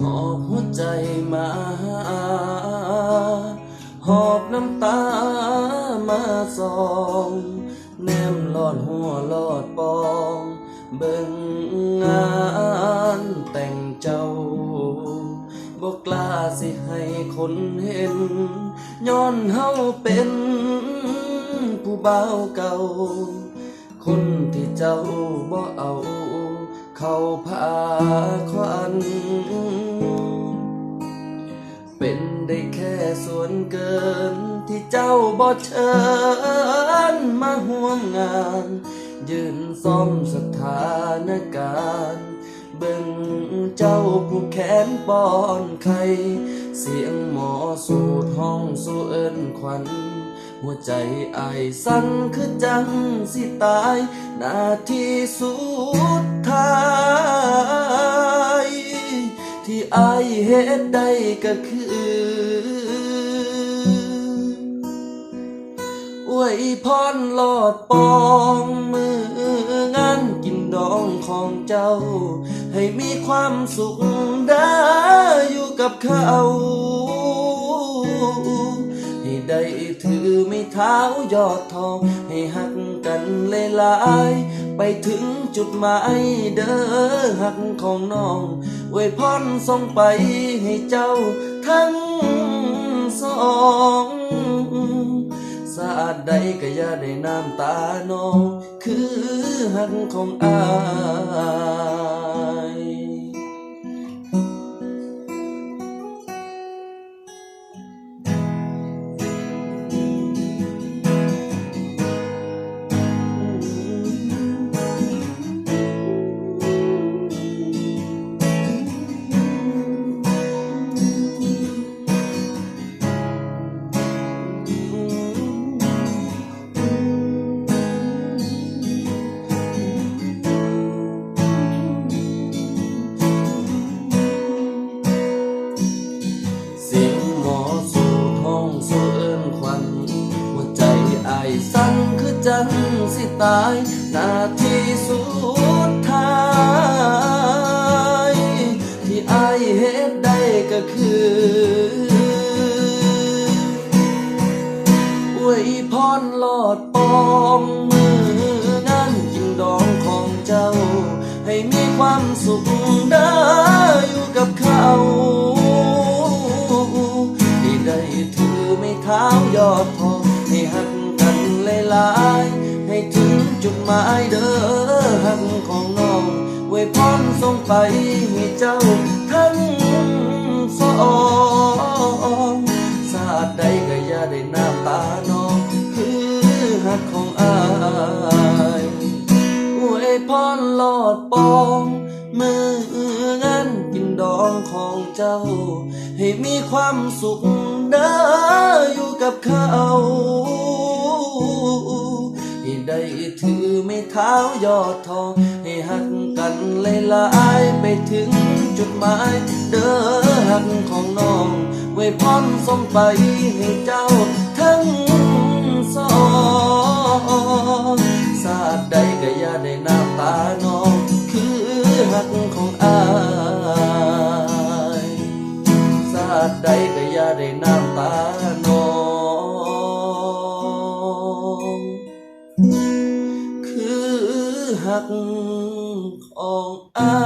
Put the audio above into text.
หอบหัวใจมาหอบน้ำตามาสองแนมหลอดหัวหลอดปองเบิ่งงานแต่งเจ้าบอกกล้าสิให้คนเห็น ย้อนเฮาเป็นผู้บ่าวเก่า คนที่เจ้าบ่เอา เขาพาควัน เป็นได้แค่ส่วนเกิน ที่เจ้าบ่เชิญมาห่วงงาน ยืนซ่อมสถานการณ์เบิ่งเจ้าผู้แขนป้อนไข่เสียงหมอสูดห้องสู่เอิ้นขวัญหัวใจอายสั่นคือจังสิตาย นาทีสุ ดได้ก็คืออวยพรลอดปองมืองานกินดองของเจ้า ให้มีความสุขได้อยู่กับเขาให้ได้ถือไม่เท้ายอดทอง ให้หักกันเลยลายๆ ไปถึงจุดหมายเด้อหักของน้องไว้พรส่งไปให้เจ้าทั้งสองสะอาดใดก็อย่าได้น้ำตาน้อง คือหักของอาย สิตายนาทีสุดท้าย ที่อายเฮ็ดได้ก็คืออวยพรหลอดปองมืองานกินดองของเจ้า ให้มีความสุขได้อยู่กับเขาให้ได้ถือไม่เท้ายอด ให้ถึงจุดหมายเด้อหักของน้องไว้พร้อมส่งไปให้เจ้าทั้งสองสาดใดก็อย่าได้น้ำตาน้องคือหักของอายอวยพรหลอดปองมืองานกินดองของเจ้า ให้มีความสุขเด้ออยู่กับเขา ได้ถือไม่เท้ายอดทอง ให้หักกันหลยลายไปถึงจุดหมาย เด้อหักของน้อง ไว้พร้อมส่งไปให้เจ้าทั้งสองสาดใดก็อย่าได้น้ำตาน้อง คือหักของอายสาดใดก็อย่าได้น้ำตาน้อง กของอา